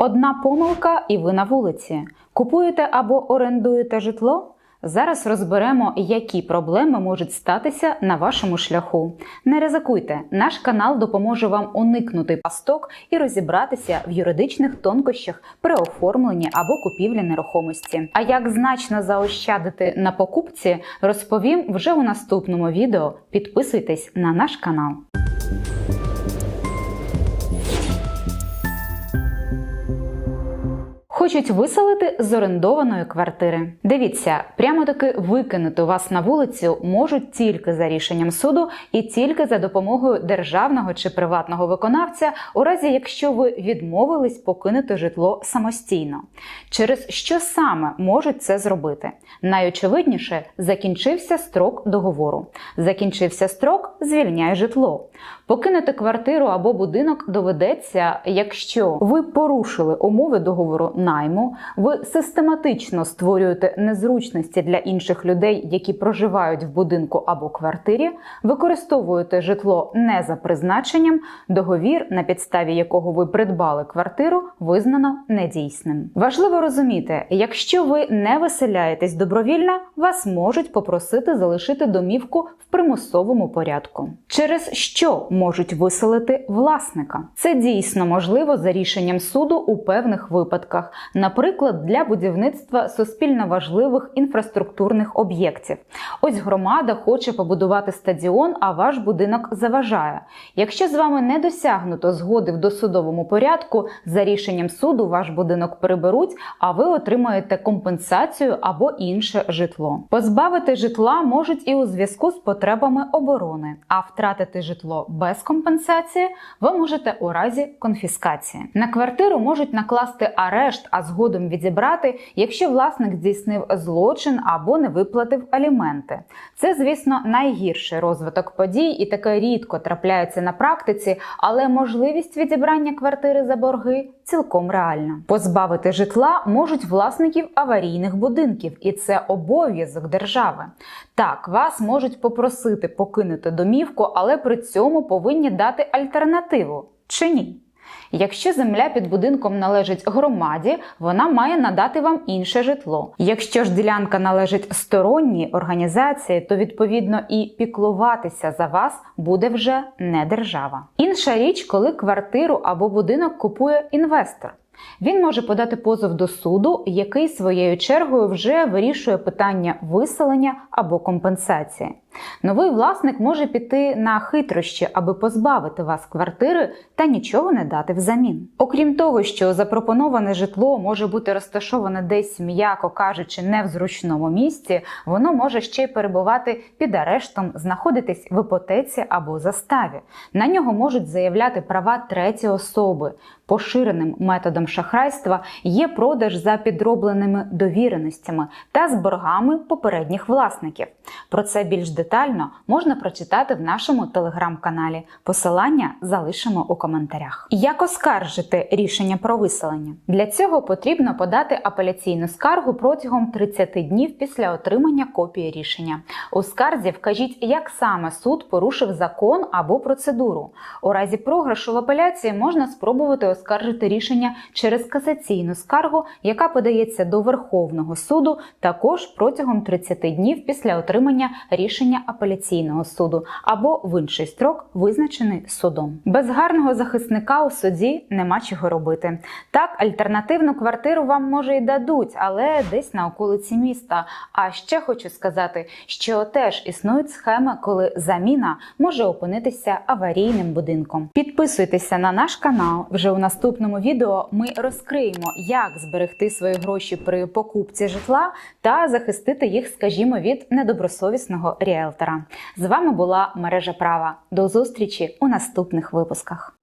Одна помилка, і ви на вулиці. Купуєте або орендуєте житло? Зараз розберемо, які проблеми можуть статися на вашому шляху. Не ризикуйте, наш канал допоможе вам уникнути пасток і розібратися в юридичних тонкощах при оформленні або купівлі нерухомості. А як значно заощадити на покупці, розповім вже у наступному відео. Підписуйтесь на наш канал. Хочуть виселити з орендованої квартири. Дивіться, прямо таки викинути вас на вулицю можуть тільки за рішенням суду і тільки за допомогою державного чи приватного виконавця, у разі якщо ви відмовились покинути житло самостійно. Через що саме можуть це зробити? Найочевидніше закінчився строк договору. Закінчився строк, звільняє житло. Покинути квартиру або будинок доведеться, якщо ви порушили умови договору найму, ви систематично створюєте незручності для інших людей, які проживають в будинку або квартирі, використовуєте житло не за призначенням, договір, на підставі якого ви придбали квартиру, визнано недійсним. Важливо розуміти, якщо ви не виселяєтесь добровільно, вас можуть попросити залишити домівку в примусовому порядку. Через що можуть виселити власника? Це дійсно можливо за рішенням суду у певних випадках, наприклад, для будівництва суспільно важливих інфраструктурних об'єктів. Ось громада хоче побудувати стадіон, а ваш будинок заважає. Якщо з вами не досягнуто згоди в досудовому порядку, за рішенням суду ваш будинок переберуть, а ви отримаєте компенсацію або інше житло. Позбавити житла можуть і у зв'язку з потребами оборони, а втратити житло без компенсації ви можете у разі конфіскації. На квартиру можуть накласти арешт, а згодом відібрати, якщо власник здійснив злочин або не виплатив аліменти. Це, звісно, найгірший розвиток подій, і таке рідко трапляється на практиці, але можливість відібрання квартири за борги цілком реальна. Позбавити житла можуть власників аварійних будинків, і це обов'язок держави. Так, вас можуть попросити покинути домівку, але при цьому повинні дати альтернативу чи ні. Якщо земля під будинком належить громаді, вона має надати вам інше житло. Якщо ж ділянка належить сторонній організації, то відповідно і піклуватися за вас буде вже не держава. Інша річ, коли квартиру або будинок купує інвестор. Він може подати позов до суду, який своєю чергою вже вирішує питання виселення або компенсації. Новий власник може піти на хитрощі, аби позбавити вас квартири та нічого не дати взамін. Окрім того, що запропоноване житло може бути розташоване десь, м'яко кажучи, не в зручному місці, воно може ще й перебувати під арештом, знаходитись в іпотеці або заставі. На нього можуть заявляти права треті особи. Поширеним методом шахрайства є продаж за підробленими довіреностями та з боргами попередніх власників. Про це більш детально можна прочитати в нашому телеграм-каналі. Посилання залишимо у коментарях. Як оскаржити рішення про виселення? Для цього потрібно подати апеляційну скаргу протягом 30 днів після отримання копії рішення. У скарзі вкажіть, як саме суд порушив закон або процедуру. У разі програшу в апеляції можна спробувати оскаржити рішення через касаційну скаргу, яка подається до Верховного суду також протягом 30 днів після отримання рішення апеляційного суду або в інший строк, визначений судом. Без гарного захисника у суді нема чого робити. Так, альтернативну квартиру вам може й дадуть, але десь на околиці міста. А ще хочу сказати, що теж існують схеми, коли заміна може опинитися аварійним будинком. Підписуйтеся на наш канал. Вже у наступному відео ми розкриємо, як зберегти свої гроші при покупці житла та захистити їх, скажімо, від недобросовісного ріелтора. З вами була мережа права. До зустрічі у наступних випусках.